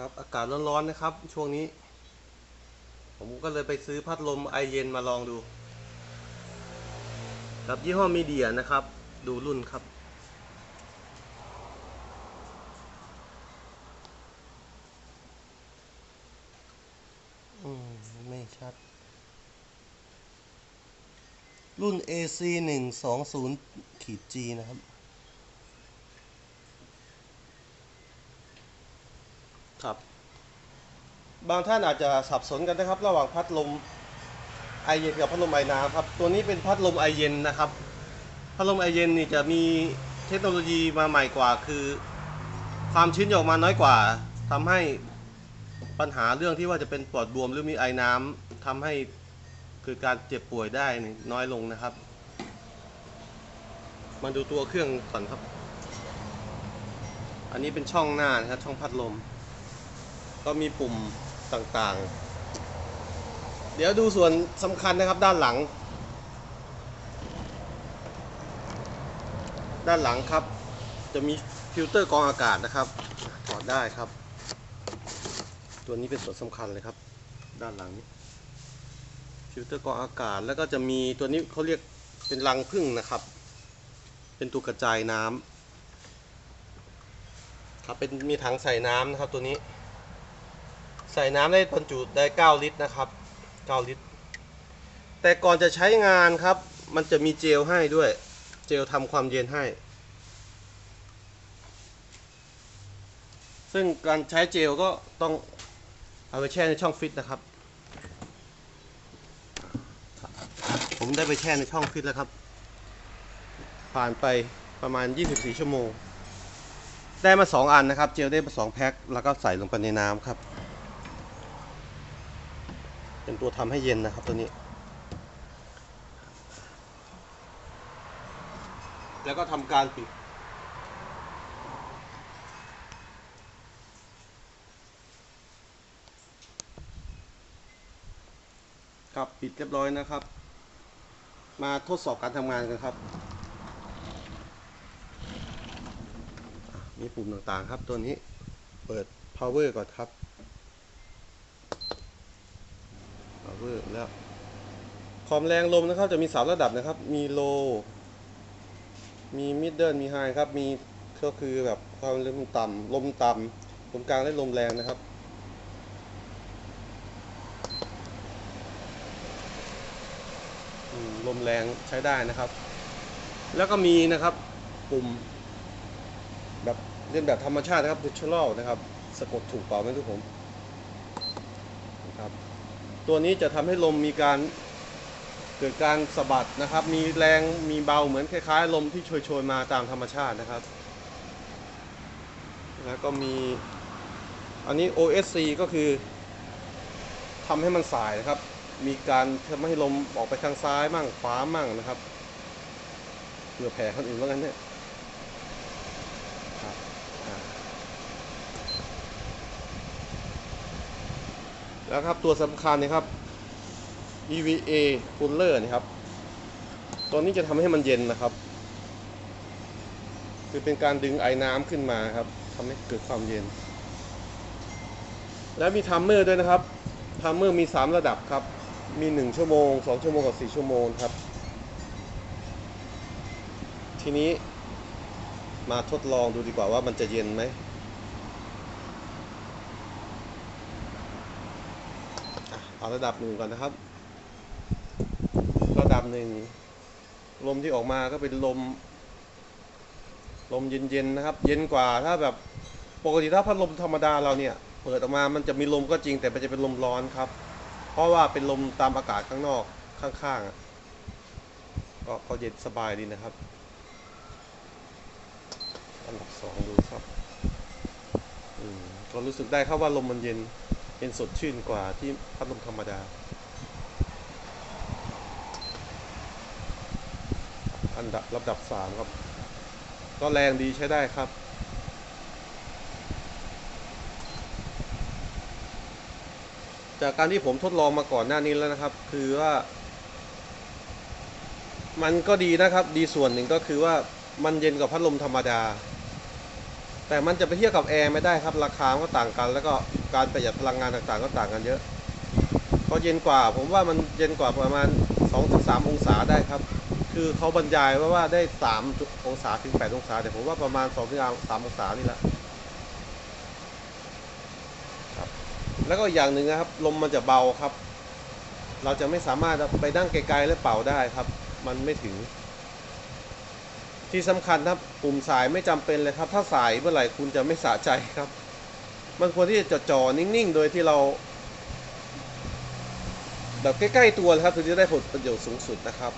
ครับอากาศร้อนๆนะครับ ช่วงนี้ ผมก็เลยไปซื้อพัดลมไอเย็นมาลองดูครับยี่ห้อมีเดียนะครับ ดูรุ่นครับ อืม ไม่ชัด รุ่น AC 1 2 0ขีด G นะครับ ครับ บางท่านอาจจะสับสนกันนะครับ ระหว่างพัดลมไอเย็นกับพัดลมไอน้ำครับ ตัวนี้เป็นพัดลมไอเย็นนะครับ พัดลมไอเย็นนี่จะมีเทคโนโลยีมาใหม่กว่า คือ ความชื้นออกมาน้อยกว่าทำให้ปัญหาเรื่องที่ว่าจะเป็นปอดบวมหรือมีไอน้ำทำให้เกิดการเจ็บป่วยได้น้อยลงนะครับ มาดูตัวเครื่องก่อนครับ อันนี้เป็นช่องหน้านะครับช่องพัดลม ก็มีปุ่มต่างๆ เดี๋ยวดูส่วนสำคัญนะครับด้านหลัง ด้านหลังครับ จะมีฟิลเตอร์กรองอากาศนะครับถอดได้ครับ ตัวนี้เป็นส่วนสำคัญเลยครับ ด้านหลังนี้ฟิลเตอร์กรองอากาศแล้วก็จะมีตัวนี้เขาเรียกเป็นรังผึ้งนะครับ เป็นตัวกระจายน้ำครับเป็นมีถังใส่น้ำนะครับตัวนี้ ใส่น้ำได้บรรจุได้ 9 ลิตรนะครับ 9 ลิตร แต่ก่อนจะใช้งานครับ มันจะมีเจลให้ด้วย เจลทำความเย็นให้ ซึ่งการใช้เจลก็ต้องเอาไปแช่ในช่องฟิตนะครับ ผมได้ไปแช่ในช่องฟิตแล้วครับ ผ่านไปประมาณ 24 ชั่วโมง ได้มา 2 อันนะครับ เจลได้มา 2 แพ็ค แล้วก็ใส่ลงไปในน้ำครับ เป็นตัวทำให้เย็นนะครับตัวนี้ แล้วก็ทำการปิด ครับปิดเรียบร้อยนะครับ มาทดสอบการทำงานกันครับ มีปุ่มต่างๆครับตัวนี้เปิด power ก่อนครับ power แล้วความแรงลมนะครับจะมีสามระดับนะครับ มี low มี middle มี high ครับ มีก็คือแบบความลมต่ำลมต่ำลมกลางและลมแรงนะครับ ลมแรงใช้ได้นะครับ แล้วก็มีนะครับปุ่ม แบบเล่นแบบธรรมชาตินะครับ natural นะครับ สะกดถูกเปล่าไหมทุกผม ตัวนี้จะทำให้ลมมีการเกิดการสะบัดนะครับ มีแรงมีเบาเหมือนคล้ายๆ ลมที่โชยๆมาตามธรรมชาตินะครับ แล้วก็มีอันนี้ OSC ก็คือทำให้มันสายนะครับ มีการทำให้ลมออกไปทางซ้ายมั่งขวามั่งนะครับเผื่อแผ่คนอื่นว่างั้นเนี่ยครับอ่า แล้วครับตัวสำคัญนะครับ EVA cooler นี่ครับ ตัวนี้จะทำให้มันเย็นนะครับ คือเป็นการดึงไอ้น้ำขึ้นมาครับทำให้เกิดความเย็น แล้วมีทัมเมอร์ด้วยนะครับทัมเมอร์มี 3 ระดับครับ มี 1 ชั่วโมง 2 ชั่วโมงกับ 4 ชั่วโมงครับ ทีนี้มาทดลองดูดีกว่าว่ามันจะเย็นไหม อะ เอาระดับหนึ่งก่อนนะครับ ระดับหนึ่งลมที่ออกมาก็เป็นลม ลมเย็นๆนะครับ เย็นกว่าถ้าแบบปกติถ้าพัดลมธรรมดาเราเนี่ย เปิดออกมามันจะมีลมก็จริงแต่มันจะเป็นลมร้อนครับ เพราะว่าเป็นลมตามอากาศข้างนอกข้างๆก็ก็เย็นสบายดีนะครับอันดับสองดูครับ อืมก็รู้สึกได้ครับว่าลมมันเย็น เย็นสดชื่นกว่าที่พัดลมธรรมดา อันดับลำดับสามครับ ก็แรงดีใช้ได้ครับจากการที่ผมทดลองมาก่อนหน้านี้แล้วนะครับ คือว่า มันก็ดีนะครับ ดีส่วนหนึ่งก็คือว่ามันเย็นกว่าพัดลมธรรมดา แต่มันจะไปเทียบกับแอร์ไม่ได้ครับ ราคาก็ต่างกัน แล้วก็การประหยัดพลังงานต่างๆ ก็ต่างกันเยอะพอเย็นกว่า ผมว่ามันเย็นกว่าประมาณ 2-3 องศาได้ครับ คือเขาบรรยายไว้ว่าได้ 3 องศาถึง 8 องศา แต่ผมว่าประมาณ 2-3 องศานี่แหละครับแล้วก็อย่างหนึ่งนะครับ ลมมันจะเบาครับ เราจะไม่สามารถไปนั่งไกลๆแล้วเป่าได้ครับ มันไม่ถึง ที่สำคัญครับปุ่มสายไม่จำเป็นเลยครับ ถ้าสายเมื่อไหร่คุณจะไม่สะใจครับ มันควรที่จะจ่อๆนิ่งๆ โดยที่เรา แบบใกล้ ๆ ตัวนะครับถึงจะได้ผลประโยชน์สูงสุดนะครับ